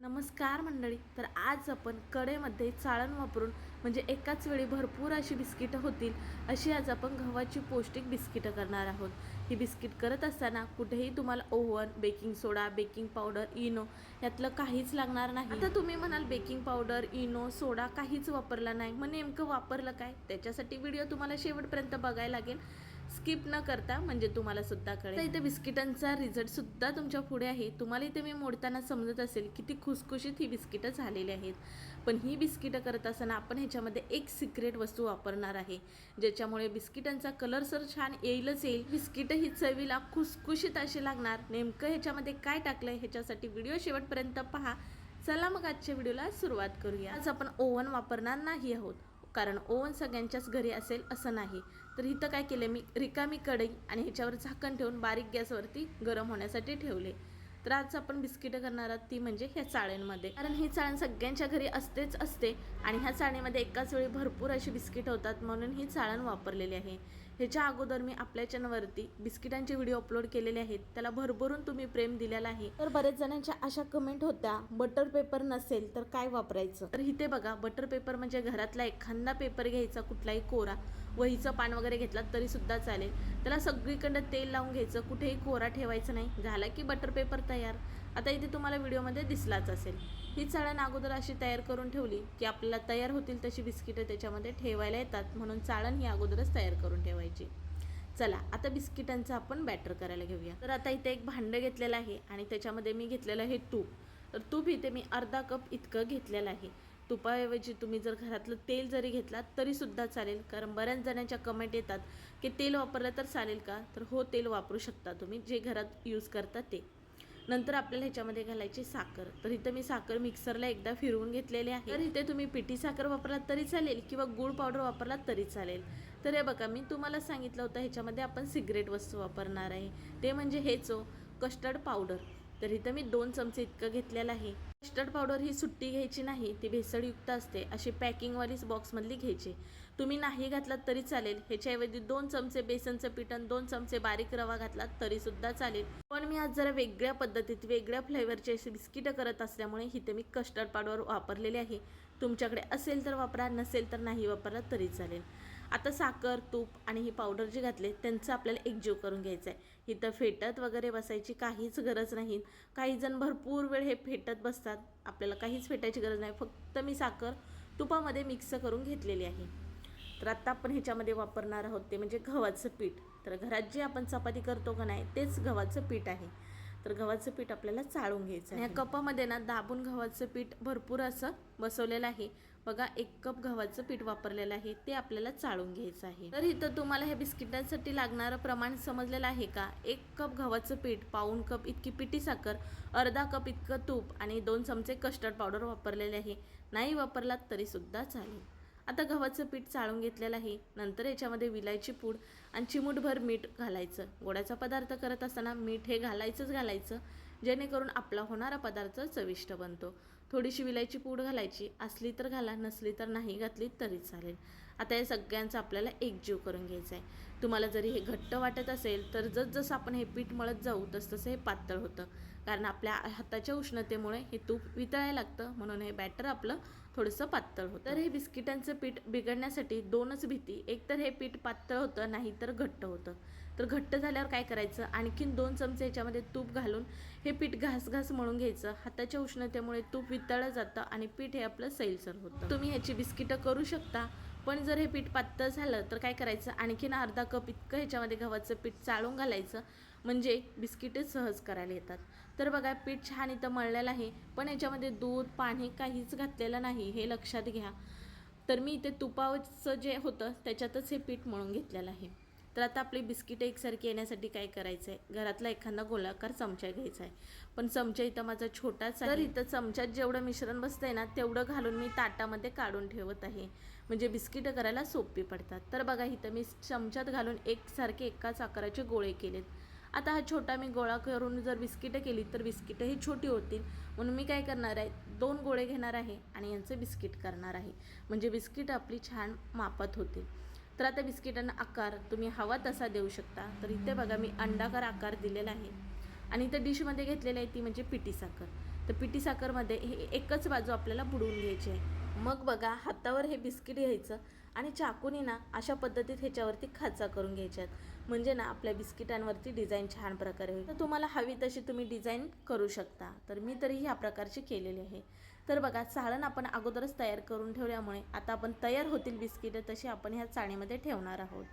नमस्कार मंडळी तर आज आपण कडेमध्ये चाळण वापरून म्हणजे एकाच वेळी भरपूर अशी बिस्किटं होतील अशी आज आपण गव्हाची पौष्टिक बिस्किटं करणार आहोत. ही बिस्किट करत असताना कुठेही तुम्हाला oven baking soda baking powder Eno यातलं काहीच लागणार नाही. आता तुम्ही म्हणाल बेकिंग पावडर इनो सोडा काहीच वापरला नाही. मग नेमकं वापरलं काय? त्याच्यासाठी व्हिडिओ तुम्हाला शेवटपर्यंत बघायला लागेल. स्किप न करता म्हणजे तुम्हाला सुद्धा कळेल. इथे बिस्किटांचा रिझल्ट सुद्धा तुमच्यापुढे आहे. तुम्हाला इथे मी मोडताना समजत असेल किती खुसखुशीत ही बिस्किटं झालेली आहेत. पण ही बिस्किटं करत असताना आपण ह्याच्यामध्ये एक सिक्रेट वस्तू वापरणार आहे ज्याच्यामुळे बिस्किटांचा कलर सर छान येईलच येईल. बिस्किटं ही चवीला खुसखुशीत अशी लागणार. नेमकं ह्याच्यामध्ये काय टाकलंय ह्याच्यासाठी व्हिडिओ शेवटपर्यंत पहा. चला मग आजच्या व्हिडिओला सुरुवात करूया. आज आपण ओव्हन वापरणार नाही आहोत. कारण ओव्हन सगळ्यांच्याच घरी असेल असं नाही. तर इथं काय केलं मी? रिकामी कढई आणि ह्याच्यावर झाकण ठेवून बारीक गॅसवरती गरम होण्यासाठी ठेवले. तर आज आपण बिस्किटं करणार आहोत ती म्हणजे ह्या चाळ्यांमध्ये कारण ही चाळण सगळ्यांच्या घरी असतेच असते आणि ह्या चाळणीमध्ये एकाच वेळी भरपूर अशी बिस्किटं होतात म्हणून ही चाळण वापरलेली आहे. ह्याच्या अगोदर मी आपल्या चॅनलवरती बिस्किटांचे व्हिडिओ अपलोड केलेले आहेत. त्याला भरभरून तुम्ही प्रेम दिलेला आहे. तर बरेच जणांच्या अशा कमेंट होत्या बटर पेपर नसेल तर काय वापरायचं? तर इथे बघा बटर पेपर म्हणजे घरातला एखादा पेपर घ्यायचा कुठलाही कोरा. वहीचं पान वगैरे घेतलात तरी सुद्धा चालेल. त्याला सगळीकडं तेल लावून घ्यायचं कुठेही कोरा ठेवायचं नाही. झाला की बटर पेपर तयार. आता इथे तुम्हाला व्हिडिओमध्ये दिसलाच असेल. ही चाळण अगोदर अशी तयार करून ठेवली की आपल्याला तयार होतील तशी बिस्किटं त्याच्यामध्ये ठेवायला येतात. म्हणून चाळण ही अगोदरच तयार करून ठेवायची. चला आता बिस्किटांचं आपण बॅटर करायला घेऊया. तर आता इथे एक भांडं घेतलेलं आहे आणि त्याच्यामध्ये मी घेतलेलं आहे तूप. तर तूप इथे मी अर्धा कप इतकं घेतलेलं आहे. तुपाऐवजी तुम्ही जर घरातलं तेल जरी घेतलात तरीसुद्धा चालेल. कारण बऱ्याच जणांच्या कमेंट येतात की तेल वापरलं तर चालेल का? तर हो तेल वापरू शकता तुम्ही. जे घरात यूज करता ते. नंतर आपल्याला ह्याच्यामध्ये घालायची साखर. तर इथं मी साखर मिक्सरला एकदा फिरवून घेतलेली आहे. तर इथे तुम्ही पिठी साखर वापरलात तरी चालेल किंवा गुळ पावडर वापरलात तरी चालेल. तर हे बघा मी तुम्हाला सांगितलं होतं ह्याच्यामध्ये आपण सिगरेट वस्तू वापरणार आहे. ते म्हणजे हेच हो, कस्टर्ड पावडर तर इथं मी दोन चमचे इतकं घेतलेलं आहे. कस्टर्ड पावडर ही सुट्टी घ्यायची नाही ती भेसळयुक्त असते अशी पॅकिंगवालीच बॉक्समधली घ्यायची. तुम्ही नाही घातलात तरी चालेल ह्याच्याऐवजी दोन चमचे बेसनचं पीठ दोन चमचे बारीक रवा घातलात तरी सुद्धा चालेल. पण मी आज जरा वेगळ्या पद्धतीत वेगळ्या फ्लेवरचे बिस्किटं करत असल्यामुळे इथे मी कस्टर्ड पावडर वापरलेले आहे. तुमच्याकडे असेल तर वापरा नसेल तर नाही वापरला तरी चालेल. आता साखर तूप आणि ही पावडर जी घातले त्यांचं आपल्याला एकजीव करून घ्यायचं आहे इथं फेटत वगैरे बसायची काहीच गरज नाही. काही जण भरपूर वेळ हे फेटत बसतात. आपल्याला काहीच फेटायची गरज नाही. फक्त मी साखर तुपामध्ये मिक्स करून घेतलेली आहे. तर आत्ता आपण ह्याच्यामध्ये वापरणार आहोत ते म्हणजे गव्हाचं पीठ. तर घरात जे आपण चपाती करतो का नाही तेच गव्हाचं पीठ आहे. तर गव्हाचं पीठ आपल्याला चाळून घ्यायचं आहे या कपामध्ये ना दाबून गव्हाचं पीठ भरपूर असं बसवलेलं आहे. बघा एक कप गव्हाचं पीठ वापरलेलं आहे ते आपल्याला चाळून घ्यायचं आहे. तर इथं तुम्हाला हे बिस्किटांसाठी लागणारं प्रमाण समजलेलं आहे का? एक कप गव्हाचं पीठ पाऊण कप इतकी पिठी साखर अर्धा कप इतकं तूप आणि दोन चमचे कस्टर्ड पावडर वापरलेले आहे. नाही वापरलात तरीसुद्धा चालेल. आता गव्हाचं पीठ चाळून घेतलेलं आहे. नंतर याच्यामध्ये विलायची पूड आणि चिमूटभर मीठ घालायचं. गोड्याचा पदार्थ करत असताना मीठ हे घालायचंच घालायचं जेणेकरून आपला होणारा पदार्थ चविष्ट बनतो. थोडीशी विलायची पूड घालायची असली तर घाला नसली तर नाही घातली तरी चालेल. आता या सगळ्यांचा आपल्याला एकजीव करून घ्यायचा आहे तुम्हाला जरी हे घट्ट वाटत असेल तर जसजसं आपण हे पीठ मळत जाऊ तसतसं हे पातळ होतं. कारण आपल्या हाताच्या उष्णतेमुळे हे तूप वितळायला लागतं. म्हणून हे बॅटर आपलं थोडंसं पातळ होतं. तर हे बिस्किटांचं पीठ बिघडण्यासाठी दोनच भीती. एक तर हे पीठ पातळ होतं नाही तर घट्ट होतं. तर घट्ट झाल्यावर काय करायचं? आणखीन दोन चमचे याच्यामध्ये तूप घालून हे पीठ घास घास मळून घ्यायचं. हाताच्या उष्णतेमुळे तूप वितळलं जातं आणि पीठ हे आपलं सैलसर होतं. तुम्ही ह्याची बिस्किटं करू शकता. पण जर हे पीठ पातळ झालं तर काय करायचं? आणखीन अर्धा कप इतकं ह्याच्यामध्ये गव्हाचं पीठ चाळून घालायचं. म्हणजे बिस्किटे सहज करायला येतात. तर बघा पीठ छान इथं मळलेलं आहे पण याच्यामध्ये दूध पाणी काहीच घातलेलं नाही हे लक्षात घ्या. तर मी इथे तुपाचं जे होतं त्याच्यातच हे पीठ मळून घेतलेलं आहे. तर आता आपली बिस्किटं एकसारखी येण्यासाठी काय करायचं आहे घरातला एखादा गोलाकार चमचा घ्यायचा आहे. पण चमचा इथं माझा छोटाच आहे. तर इथं चमच्यात जेवढं मिश्रण बसतंय ना तेवढं घालून मी ताटामध्ये काढून ठेवत आहे. म्हणजे बिस्किटं करायला सोपी पडतात. तर बघा इथं मी चमच्यात घालून एकसारखे एकाच आकाराचे गोळे केलेत. आता हा छोटा मी गोळा करून जर बिस्किटं केली तर बिस्किटं ही छोटी होतील. म्हणून मी काय करणार आहे दोन गोळे घेणार आहे आणि यांचं बिस्किट करणार आहे. म्हणजे बिस्किट आपली छान मापात होतील. तर आता बिस्किटांना आकार तुम्ही हवा तसा देऊ शकता. तर इथे बघा मी अंडाकार आकार दिलेला आहे. आणि इथं डिशमध्ये घेतलेली आहे ती म्हणजे पिटी साखर. तर पिटी साखरमध्ये हे एकच बाजू आपल्याला बुडवून घ्यायची आहे. मग बघा हातावर हे बिस्किट घ्यायचं आणि चाकूनी ना अशा पद्धतीत ह्याच्यावरती खाचा करून घ्यायच्यात म्हणजे ना आपल्या बिस्किटांवरती डिझाईन छान प्रकारे होईल. तर तुम्हाला हवी तशी तुम्ही डिझाईन करू शकता. तर मी तरी ह्या प्रकारची केलेली आहे. तर बघा चाळण आपण अगोदरच तयार करून ठेवल्यामुळे आता आपण तयार होतील बिस्किटं तशी आपण ह्या चाळणीमध्ये ठेवणार आहोत.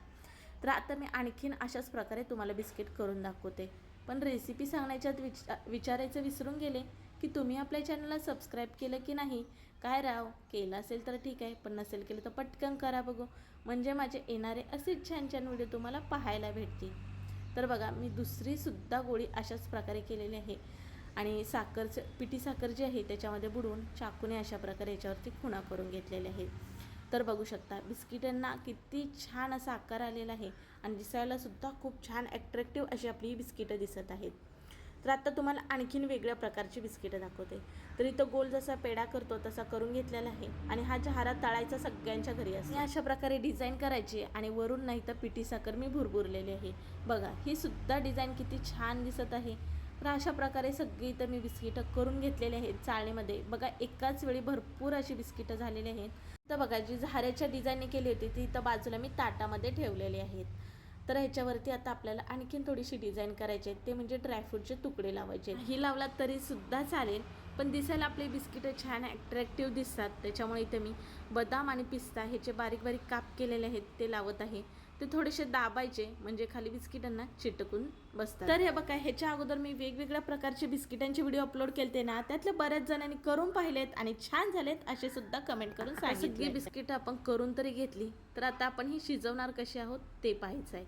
तर आता मी आणखीन अशाच प्रकारे तुम्हाला बिस्किट करून दाखवते. पण रेसिपी सांगण्याच्यात विच विचारायचं विसरून गेले की तुम्ही आपल्या चॅनलला सबस्क्राईब केलं की नाही? काय राव? केलं असेल तर ठीक आहे पण नसेल केलं तर पटकन करा बघू. म्हणजे माझे येणारे असेच छान छान व्हिडिओ तुम्हाला पाहायला भेटतील. तर बघा मी दुसरीसुद्धा गोळी अशाच प्रकारे केलेली आहे. आणि साखरचं पिठी साखर जी आहे त्याच्यामध्ये बुडवून चाकूने अशा प्रकारे याच्यावरती खुणा करून घेतलेल्या आहेत. तर बघू शकता बिस्किटांना किती छान असा आकार आलेला आहे. आणि दिसायलासुद्धा खूप छान ॲट्रॅक्टिव्ह अशी आपली ही बिस्किटं दिसत आहेत. तर आता तुम्हाला आणखीन वेगळ्या प्रकारची बिस्किटं दाखवते. तर इथं गोल जसा पेढा करतो तसा करून घेतलेला आहे. आणि हा जहारा तळायचा सगळ्यांच्या घरी असतो. अशा प्रकारे डिझाईन करायची आणि वरून नाही तर पिठी साखर मी भुरभुरलेली आहे. बघा ही सुद्धा डिझाईन किती छान दिसत आहे. तर अशा प्रकारे सगळी इथं मी बिस्किटं करून घेतलेली आहेत चाळणीमध्ये. बघा एकाच वेळी भरपूर अशी बिस्किटं झालेली आहेत. तर बघा जी झाऱ्याच्या डिझाईनने केली होती ती इथं बाजूला मी ताटामध्ये ठेवलेली आहेत. तर ह्याच्यावरती आता आपल्याला आणखीन थोडीशी डिझाईन करायची आहे. ते म्हणजे ड्रायफ्रूटचे तुकडे लावायचे ही लावलात तरी सुद्धा चालेल पण दिसायला आपले बिस्किटं छान ॲट्रॅक्टिव्ह दिसतात. त्याच्यामुळे इथे मी बदाम आणि पिस्ता ह्याचे बारीक बारीक काप केलेले आहेत ते लावत आहे. ते थोडेसे दाबायचे म्हणजे खाली बिस्किटांना चिटकून बसतात. तर हे बघा ह्याच्या अगोदर मी वेगवेगळ्या प्रकारचे बिस्किटांचे व्हिडिओ अपलोड केलते ना त्यातल्या बऱ्याच जणांनी करून पाहिलेत आणि छान झालेत असे सुद्धा कमेंट करून सांगितले बिस्किट आपण करून तरी घेतली तर आता आपण ही शिजवणार कशी आहोत ते पाहायचं आहे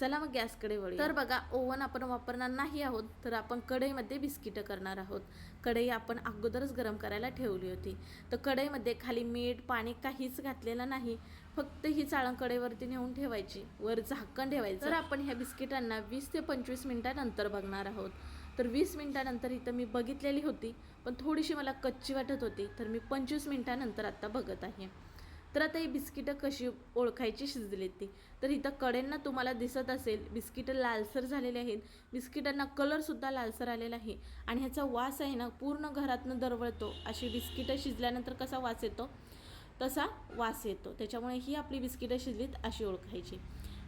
चला मग गॅसकडे वळू तर बघा ओव्हन आपण वापरणार नाही आहोत तर आपण कढईमध्ये बिस्किटं करणार आहोत. कढई आपण अगोदरच गरम करायला ठेवली होती. तर कढईमध्ये खाली मीठ पाणी काहीच घातलेलं नाही. फक्त ही चाळण कढईवरती नेऊन ठेवायची. वर झाकण ठेवायचं. तर आपण ह्या बिस्किटांना वीस ते पंचवीस मिनिटानंतर बघणार आहोत. तर वीस मिनिटानंतर इथं मी बघितलेली होती पण थोडीशी मला कच्ची वाटत होती तर मी पंचवीस मिनिटानंतर आता बघत आहे. तर आता ही बिस्किटं कशी ओळखायची शिजलेत ती? तर इथं कडेंना तुम्हाला दिसत असेल बिस्किटं लालसर झालेले आहेत. बिस्किटांना कलरसुद्धा लालसर आलेला आहे. आणि ह्याचा वास आहे ना पूर्ण घरातनं दरवळतो. अशी बिस्किटं शिजल्यानंतर कसा वास येतो? तसा वास येतो. त्याच्यामुळे ही आपली बिस्किटं शिजलीत अशी ओळखायची.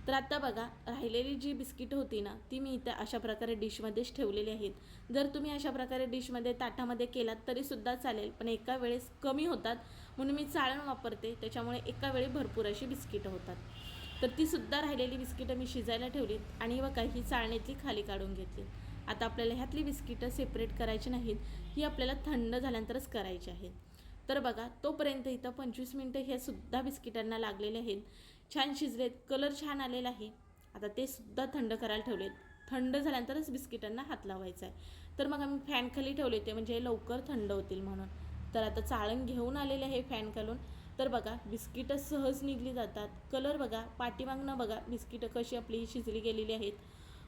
तर आता बघा राहिलेली जी बिस्किटं होती ना ती मी इथं अशा प्रकारे डिशमध्येच ठेवलेली आहेत. जर तुम्ही अशा प्रकारे डिशमध्ये ताटामध्ये केलात तरीसुद्धा चालेल पण एका वेळेस कमी होतात. म्हणून मी चाळण वापरते त्याच्यामुळे एका वेळी भरपूर अशी बिस्किटं होतात. तर तीसुद्धा राहिलेली बिस्किटं मी शिजायला ठेवलीत आणि व काही चाळणीतली खाली काढून घेतली आता आपल्याला ह्यातली बिस्किटं सेपरेट करायची नाहीत ही आपल्याला थंड झाल्यानंतरच करायची आहेत. तर बघा तोपर्यंत इथं पंचवीस मिनटं हे सुद्धा बिस्किटांना लागलेले आहेत. छान शिजलेत कलर छान आलेला आहे. आता ते सुद्धा थंड करायला ठेवलेत. थंड झाल्यानंतरच बिस्किटांना हात लावायचा आहे. तर मग आम्ही फॅन खाली ठेवले होते म्हणजे लवकर थंड होतील म्हणून. तर आता चाळण घेऊन आलेले आहे फॅन खालून. तर बघा बिस्किटं सहज निघली जातात. कलर बघा पाठीमागनं बघा बिस्किटं कशी आपली ही शिजली गेलेली आहेत.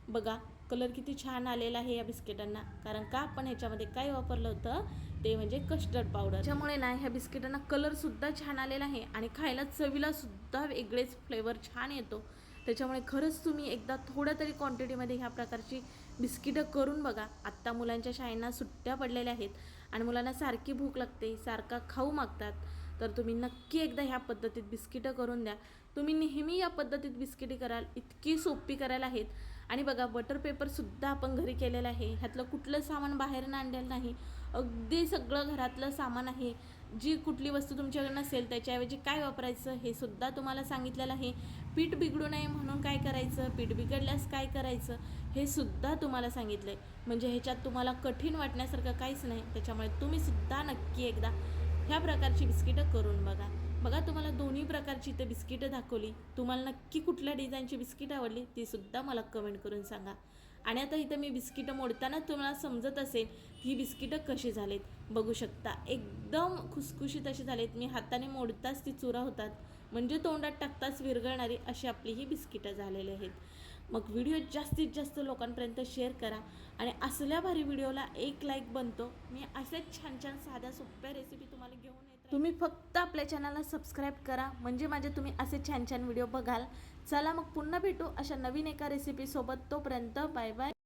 बघा कलर किती छान आलेला आहे या बिस्किटांना. कारण का? आपण ह्याच्यामध्ये काय वापरलं होतं? ते म्हणजे कस्टर्ड पावडर त्यामुळे ना ह्या बिस्किटांना कलरसुद्धा छान आलेला आहे आणि खायला चवीला सुद्धा वेगळेच फ्लेवर छान येतो. त्याच्यामुळे खरंच तुम्ही एकदा थोड्या तरी क्वांटिटीमध्ये ह्या प्रकारची बिस्किटं करून बघा. आत्ता मुलांच्या शाळेंना सुट्ट्या पडलेल्या आहेत आणि मुलांना सारखी भूक लागते सारखा खाऊ मागतात. तर तुम्ही नक्की एकदा ह्या पद्धतीत बिस्किटं करून द्या. तुम्ही नेहमी या पद्धतीत बिस्किटी कराल इतकी सोपी करायला आहेत. आणि बघा बटर पेपरसुद्धा आपण घरी केलेलं आहे. ह्यातलं कुठलं सामान बाहेर आणलेलं नाही. अगदी सगळं घरातलं सामान आहे. जी कुठली वस्तू तुमच्याकडे नसेल त्याच्याऐवजी काय वापरायचं हे सुद्धा तुम्हाला सांगितलेलं आहे. पीठ बिघडू नये म्हणून काय करायचं? पीठ बिघडल्यास काय करायचं? हे सुद्धा तुम्हाला सांगितलं आहे म्हणजे ह्याच्यात तुम्हाला कठीण वाटण्यासारखं काहीच नाही. त्याच्यामुळे तुम्ही सुद्धा नक्की एकदा ह्या प्रकारची बिस्किटं करून बघा. बघा तुम्हाला दोन्ही प्रकारची इथं बिस्किटं दाखवली. तुम्हाला नक्की कुठल्या डिझाईनची बिस्किट आवडली ती सुद्धा मला कमेंट करून सांगा. आणि आता इथं मी बिस्किटं मोडताना तुम्हाला समजत असेल की ही बिस्किटं कशी झालीत. बघू शकता एकदम खुसखुशीत अशी झालीत. मी हाताने मोडताच ती चुरा होतात. म्हणजे तोंडात टाकताच विरघळणारी अशी आपली ही बिस्किटं झालेली आहेत. मग व्हिडिओ जास्तीत जास्त लोकांपर्यंत शेअर करा. आणि असल्या भारी व्हिडिओला एक लाईक बनतो. मी असेच छान छान साध्या सोप्या रेसिपी तुम्हाला घेऊन येत. तुम्ही फक्त आपल्या चॅनलला सबस्क्राईब करा. म्हणजे माझे तुम्ही असे छान छान व्हिडिओ बघाल. चला मग पुन्हा भेटू अशा नवीन एका रेसिपीसोबत तोपर्यंत बाय बाय